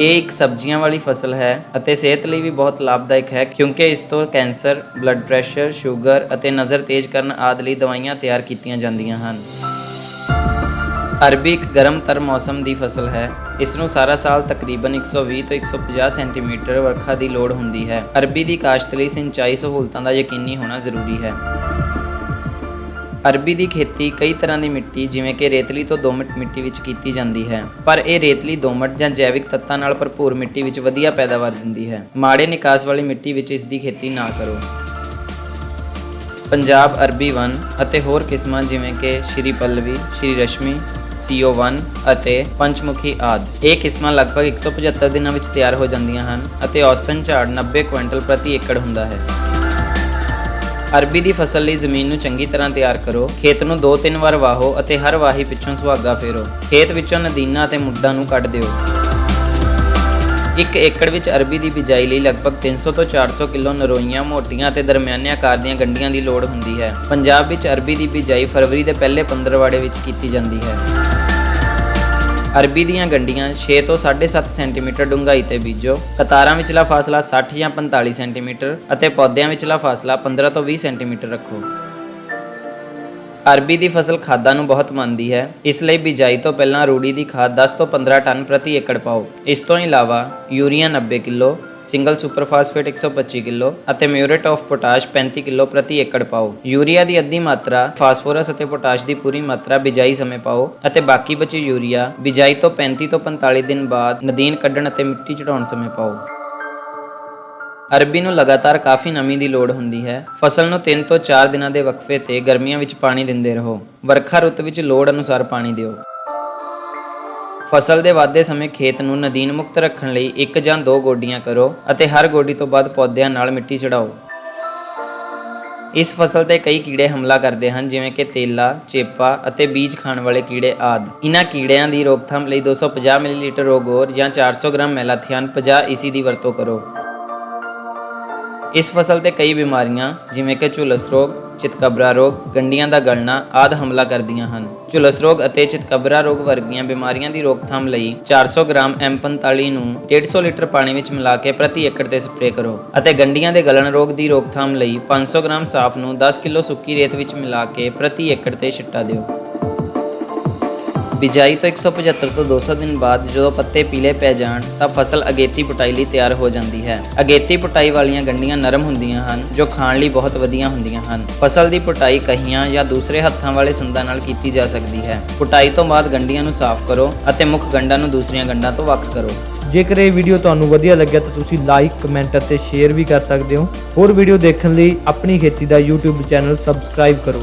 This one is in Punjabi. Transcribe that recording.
ਇਹ ਇੱਕ ਸਬਜ਼ੀਆਂ ਵਾਲੀ ਫਸਲ ਹੈ ਅਤੇ ਸਿਹਤ ਲਈ ਵੀ ਬਹੁਤ ਲਾਭਦਾਇਕ ਹੈ ਕਿਉਂਕਿ ਇਸ ਤੋਂ ਕੈਂਸਰ, ਬਲੱਡ ਪ੍ਰੈਸ਼ਰ, ਸ਼ੂਗਰ ਅਤੇ ਨਜ਼ਰ ਤੇਜ਼ ਕਰਨ ਆਦਿ ਲਈ ਦਵਾਈਆਂ ਤਿਆਰ ਕੀਤੀਆਂ ਜਾਂਦੀਆਂ ਹਨ। ਅਰਬੀ ਇੱਕ ਗਰਮ ਤਰ ਮੌਸਮ ਦੀ ਫਸਲ ਹੈ। ਇਸ ਨੂੰ ਸਾਰਾ ਸਾਲ ਤਕਰੀਬਨ 120 ਤੋਂ 150 ਸੈਂਟੀਮੀਟਰ ਵਰਖਾ ਦੀ ਲੋੜ ਹੁੰਦੀ ਹੈ। ਅਰਬੀ ਦੀ ਕਾਸ਼ਤ ਲਈ ਸਿੰਚਾਈ ਸਹੂਲਤਾਂ ਦਾ ਯਕੀਨੀ ਹੋਣਾ ਜ਼ਰੂਰੀ ਹੈ। ਅਰਬੀ ਦੀ ਖੇਤੀ ਕਈ ਤਰ੍ਹਾਂ ਦੀ ਮਿੱਟੀ, ਜਿਵੇਂ ਕਿ ਰੇਤਲੀ ਤੋਂ ਦੋਮਟ ਮਿੱਟੀ ਵਿੱਚ ਕੀਤੀ ਜਾਂਦੀ ਹੈ। ਪਰ ਇਹ ਰੇਤਲੀ ਦੋਮਟ ਜਾਂ ਜੈਵਿਕ ਤੱਤਾਂ ਨਾਲ ਭਰਪੂਰ ਮਿੱਟੀ ਵਿੱਚ ਵਧੀਆ ਪੈਦਾਵਾਰ ਦਿੰਦੀ ਹੈ। ਮਾੜੇ ਨਿਕਾਸ ਵਾਲੀ ਮਿੱਟੀ ਵਿੱਚ ਇਸ ਦੀ ਖੇਤੀ ਨਾ ਕਰੋ। ਪੰਜਾਬ ਅਰਬੀ ਵਨ ਅਤੇ ਹੋਰ ਕਿਸਮਾਂ ਜਿਵੇਂ ਕਿ ਸ਼੍ਰੀ ਪੱਲਵੀ, ਸ਼੍ਰੀ ਰਸ਼ਮੀ CO1 ਅਤੇ ਪੰਚਮੁਖੀ ਆਦਿ। ਇਹ ਕਿਸਮਾਂ ਲਗਭਗ 175 ਦਿਨਾਂ ਵਿੱਚ ਤਿਆਰ ਹੋ ਜਾਂਦੀਆਂ ਹਨ ਅਤੇ ਔਸਤਨ ਝਾੜ 90 ਕੁਇੰਟਲ ਪ੍ਰਤੀ ਏਕੜ ਹੁੰਦਾ ਹੈ। ਅਰਬੀ ਦੀ ਫਸਲ ਲਈ ਜ਼ਮੀਨ ਨੂੰ ਚੰਗੀ ਤਰ੍ਹਾਂ ਤਿਆਰ ਕਰੋ। ਖੇਤ ਨੂੰ ਦੋ ਤਿੰਨ ਵਾਰ ਵਾਹੋ ਅਤੇ ਹਰ ਵਾਹੀ ਪਿੱਛੋਂ ਸੁਹਾਗਾ ਫੇਰੋ। ਖੇਤ ਵਿੱਚੋਂ ਨਦੀਨਾਂ ਅਤੇ ਮੁੱਢਾਂ ਨੂੰ ਕੱਢ ਦਿਓ। ਇੱਕ ਏਕੜ ਵਿੱਚ ਅਰਬੀ ਦੀ ਬਿਜਾਈ ਲਈ ਲਗਭਗ 300 ਤੋਂ 400 ਕਿਲੋ ਨਰੋਈਆਂ, ਮੋਟੀਆਂ ਅਤੇ ਦਰਮਿਆਨੇ ਆਕਾਰ ਦੀਆਂ ਗੰਢੀਆਂ ਦੀ ਲੋੜ ਹੁੰਦੀ ਹੈ। ਪੰਜਾਬ ਵਿੱਚ ਅਰਬੀ ਦੀ ਬਿਜਾਈ ਫਰਵਰੀ ਦੇ ਪਹਿਲੇ 15 ਵਾੜੇ ਵਿੱਚ ਕੀਤੀ ਜਾਂਦੀ ਹੈ। ਅਰਬੀ ਦੀਆਂ ਗੰਡੀਆਂ 6 ਤੋਂ 7.5 ਸੈਂਟੀਮੀਟਰ ਡੂੰਘਾਈ ਤੇ ਬੀਜੋ। ਕਤਾਰਾਂ ਵਿਚਲਾ ਫਾਸਲਾ 60 ਜਾਂ 45 ਸੈਂਟੀਮੀਟਰ ਅਤੇ ਪੌਦਿਆਂ ਵਿਚਲਾ ਫਾਸਲਾ 15 ਤੋਂ 20 ਸੈਂਟੀਮੀਟਰ ਰੱਖੋ। ਅਰਬੀ ਦੀ ਫਸਲ ਖਾਦਾਂ ਨੂੰ ਬਹੁਤ ਮੰਨਦੀ ਹੈ। ਇਸ ਲਈ ਬਿਜਾਈ ਤੋਂ ਪਹਿਲਾਂ ਰੂੜੀ ਦੀ ਖਾਦ 10 ਤੋਂ 15 ਟਨ ਪ੍ਰਤੀ ਏਕੜ ਪਾਓ। ਇਸ ਤੋਂ ਇਲਾਵਾ urea 90 kilo single super phosphate 125 kilo ਅਤੇ ਮਿਊਰੇਟ ਆਫ ਪੋਟਾਸ਼ 35 ਕਿਲੋ ਪ੍ਰਤੀ ਏਕੜ ਪਾਓ। ਯੂਰੀਆ ਦੀ ਅੱਧੀ ਮਾਤਰਾ, ਫਾਸਫੋਰਸ ਅਤੇ ਪੋਟਾਸ਼ ਦੀ ਪੂਰੀ ਮਾਤਰਾ ਬਿਜਾਈ ਸਮੇਂ ਪਾਓ ਅਤੇ ਬਾਕੀ ਬਚੀ ਯੂਰੀਆ ਬਿਜਾਈ ਤੋਂ 35 ਤੋਂ 45 ਦਿਨ ਬਾਅਦ ਨਦੀਨ ਕੱਢਣ ਅਤੇ ਮਿੱਟੀ ਚੜਾਉਣ ਸਮੇਂ ਪਾਓ। ਅਰਬੀ ਨੂੰ ਲਗਾਤਾਰ ਕਾਫੀ ਨਮੀ ਦੀ ਲੋੜ ਹੁੰਦੀ ਹੈ। ਫਸਲ ਨੂੰ 3 ਤੋਂ 4 ਦਿਨਾਂ ਦੇ ਵਕਫੇ ਤੇ ਗਰਮੀਆਂ ਵਿੱਚ ਪਾਣੀ ਦਿੰਦੇ ਰਹੋ। ਵਰਖਾ ਰੁੱਤ ਵਿੱਚ ਲੋੜ ਅਨੁਸਾਰ ਪਾਣੀ ਦਿਓ। ਫਸਲ ਦੇ ਵਾਧੇ ਸਮੇਂ ਖੇਤ ਨੂੰ ਨਦੀਨ ਮੁਕਤ ਰੱਖਣ ਲਈ ਇੱਕ ਜਾਂ ਦੋ ਗੋਡੀਆਂ ਕਰੋ ਅਤੇ ਹਰ ਗੋਡੀ ਤੋਂ ਬਾਅਦ ਪੌਦਿਆਂ ਨਾਲ ਮਿੱਟੀ ਚੜਾਓ ਇਸ ਫਸਲ ਤੇ ਕਈ ਕੀੜੇ ਹਮਲਾ ਕਰਦੇ ਹਨ ਜਿਵੇਂ ਕਿ ਤੇਲਾ, ਚੇਪਾ ਅਤੇ ਬੀਜ ਖਾਣ ਵਾਲੇ ਕੀੜੇ ਆਦਿ। ਇਨ੍ਹਾਂ ਕੀੜਿਆਂ ਦੀ ਰੋਕਥਾਮ ਲਈ 250 ਮਿਲੀਲੀਟਰ ਰੋਗੋਰ ਜਾਂ 400 ਗ੍ਰਾਮ ਮੈਲਾਥੀਅਨ 50 ਈਸੀ ਦੀ ਵਰਤੋਂ ਕਰੋ। ਇਸ ਫਸਲ ਤੇ ਕਈ ਬਿਮਾਰੀਆਂ ਜਿਵੇਂ ਕਿ ਝੁਲਸ ਰੋਗ, ਚਿਤਕਬਰਾ ਰੋਗ, ਗੰਡੀਆਂ ਦਾ ਗਲਣਾ ਆਦਿ ਹਮਲਾ ਕਰਦੀਆਂ ਹਨ। ਝੁਲਸ ਰੋਗ ਅਤੇ ਚਿਤਕਬਰਾ ਰੋਗ ਵਰਗੀਆਂ ਬਿਮਾਰੀਆਂ ਦੀ ਰੋਕਥਾਮ ਲਈ 400 ਗ੍ਰਾਮ M45 ਨੂੰ 150 ਲੀਟਰ ਪਾਣੀ ਵਿੱਚ ਮਿਲਾ ਕੇ ਪ੍ਰਤੀ ਏਕੜ ਤੇ ਸਪਰੇਅ ਕਰੋ ਅਤੇ ਗੰਡੀਆਂ ਦੇ ਗਲਣ ਰੋਗ ਦੀ ਰੋਕਥਾਮ ਲਈ 500 ਗ੍ਰਾਮ ਸਾਫ਼ ਨੂੰ 10 ਕਿਲੋ ਸੁੱਕੀ ਰੇਤ ਵਿੱਚ ਮਿਲਾ ਕੇ ਪ੍ਰਤੀ ਏਕੜ ਤੇ ਛਿੱਟਾ ਦਿਓ। ਬਿਜਾਈ ਤੋਂ 175 ਤੋਂ 200 ਦਿਨ ਬਾਅਦ ਜਦੋਂ ਪੱਤੇ ਪੀਲੇ ਪੈ ਜਾਣ ਤਾਂ ਫਸਲ ਅਗੇਤੀ ਪਟਾਈ ਲਈ ਤਿਆਰ ਹੋ ਜਾਂਦੀ ਹੈ। ਅਗੇਤੀ ਪਟਾਈ ਵਾਲੀਆਂ ਗੰਢੀਆਂ ਨਰਮ ਹੁੰਦੀਆਂ ਹਨ, ਜੋ ਖਾਣ ਲਈ ਬਹੁਤ ਵਧੀਆ ਹੁੰਦੀਆਂ ਹਨ। ਫਸਲ ਦੀ ਪਟਾਈ ਕਹੀਆਂ ਜਾਂ ਦੂਸਰੇ ਹੱਥਾਂ ਵਾਲੇ ਸੰਦਾਂ ਨਾਲ ਕੀਤੀ ਜਾ ਸਕਦੀ ਹੈ। ਪਟਾਈ ਤੋਂ ਬਾਅਦ ਗੰਢੀਆਂ ਨੂੰ ਸਾਫ਼ ਕਰੋ ਅਤੇ ਮੁੱਖ ਗੰਢਾਂ ਨੂੰ ਦੂਸਰੀਆਂ ਗੰਢਾਂ ਤੋਂ ਵੱਖ ਕਰੋ। ਜੇਕਰ ਇਹ ਵੀਡੀਓ ਤੁਹਾਨੂੰ ਵਧੀਆ ਲੱਗਿਆ ਤਾਂ ਤੁਸੀਂ ਲਾਈਕ ਕਮੈਂਟ ਅਤੇ ਸ਼ੇਅਰ ਵੀ ਕਰ ਸਕਦੇ ਹੋ। ਹੋਰ ਵੀਡੀਓ ਦੇਖਣ ਲਈ ਆਪਣੀ ਖੇਤੀ ਦਾ YouTube ਚੈਨਲ ਸਬਸਕ੍ਰਾਈਬ ਕਰੋ।